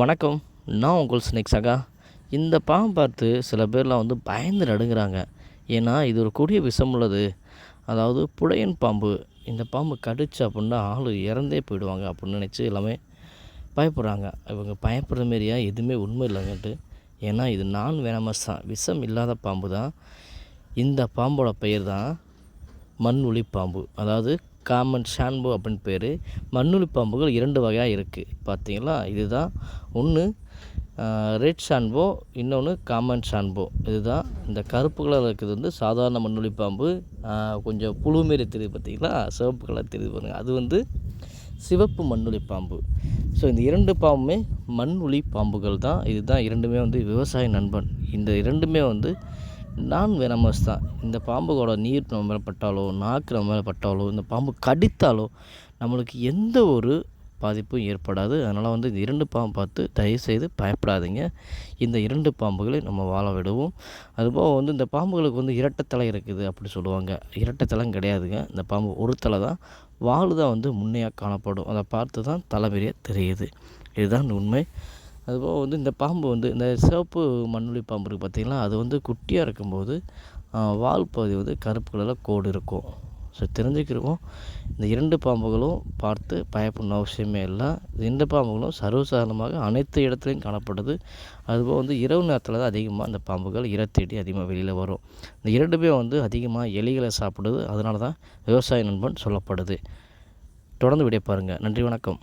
வணக்கம். நான் உங்கள் ஸ்னேக் சகா. இந்த பாம்பு பார்த்து சில பேர்லாம் வந்து பயந்து நடுங்கிறாங்க. ஏன்னா இது ஒரு கொடிய விஷம் உள்ளது. அதாவது புடையன் பாம்பு. இந்த பாம்பு கடிச்சு அப்படின்னா ஆள் இறந்தே போயிடுவாங்க அப்படின்னு நினச்சி எல்லாமே பயப்படுறாங்க. இவங்க பயப்படுற மாரியா? எதுவுமே உண்மை இல்லைங்கன்ட்டு. ஏன்னா இது நான் வேணாமஸ் தான் விஷம் இல்லாத பாம்பு தான் இந்த பாம்போட பெயர் தான் மண் ஒளி பாம்பு. அதாவது காமன் ஷான்போ அப்படின்னு பேர். மண்ணுளி பாம்புகள் இரண்டு வகையாக இருக்குது பார்த்தீங்களா இதுதான். ஒன்று ரெட் ஷான்போ இன்னொன்று காமன் ஷான்போ இதுதான். இந்த கருப்பு கலர் இருக்கிறது வந்து சாதாரண மண்ணுளி பாம்பு. கொஞ்சம் புழு மாரி தெரியுது பார்த்தீங்களா சிவப்பு கலர் தெரியுது பாருங்கள் அது வந்து சிவப்பு மண்ணுளி பாம்பு. ஸோ இந்த இரண்டு பாம்புமே மண்ணுளி பாம்புகள் தான். இதுதான் இரண்டுமே வந்து விவசாய நண்பன். இந்த இரண்டுமே வந்து நான் வெனமஸ் தான் இந்த பாம்புகளோட நீர் நம்ம மேலே பட்டாலோ நாக்கு நம்ம மேலே பட்டாலோ இந்த பாம்பு கடித்தாலோ நம்மளுக்கு எந்த ஒரு பாதிப்பும் ஏற்படாது. அதனால் வந்து இந்த இரண்டு பாம்பு பார்த்து தயவுசெய்து பயப்படாதீங்க. இந்த இரண்டு பாம்புகளை நம்ம வாழ விடுவோம். அதுபோக வந்து இந்த பாம்புகளுக்கு வந்து இரட்டை இருக்குது அப்படி சொல்லுவாங்க. இரட்டை கிடையாதுங்க. இந்த பாம்பு ஒரு தலை தான். வால் தான் வந்து முன்னையாக காணப்படும். அதை பார்த்து தான் தலைமறையாக தெரியுது. இதுதான் உண்மை. அதுபோக வந்து இந்த பாம்பு வந்து இந்த சிவப்பு மண்ணுளி பாம்பு இருக்குது பார்த்திங்களா? அது வந்து குட்டியாக இருக்கும்போது வால் பகுதி வந்து கருப்பு கலரில் கோடு இருக்கும். ஸோ தெரிஞ்சுக்கிறோம் இந்த இரண்டு பாம்புகளும் பார்த்து பயப்படணும் அவசியமே இல்லை. இந்த பாம்புகளும் சர்வசாதாரணமாக அனைத்து இடத்துலையும் காணப்படுது அதுபோக வந்து இரவு நேரத்தில் தான் அதிகமாக இந்த பாம்புகள் இரத்தேடி தேடி அதிகமாக வெளியில் வரும். இந்த இரண்டுமே வந்து அதிகமாக எலிகளை சாப்பிடுது. அதனால தான் விவசாய நண்பன் சொல்லப்படுது. தொடர்ந்து விடைய பாருங்கள் நன்றி வணக்கம்.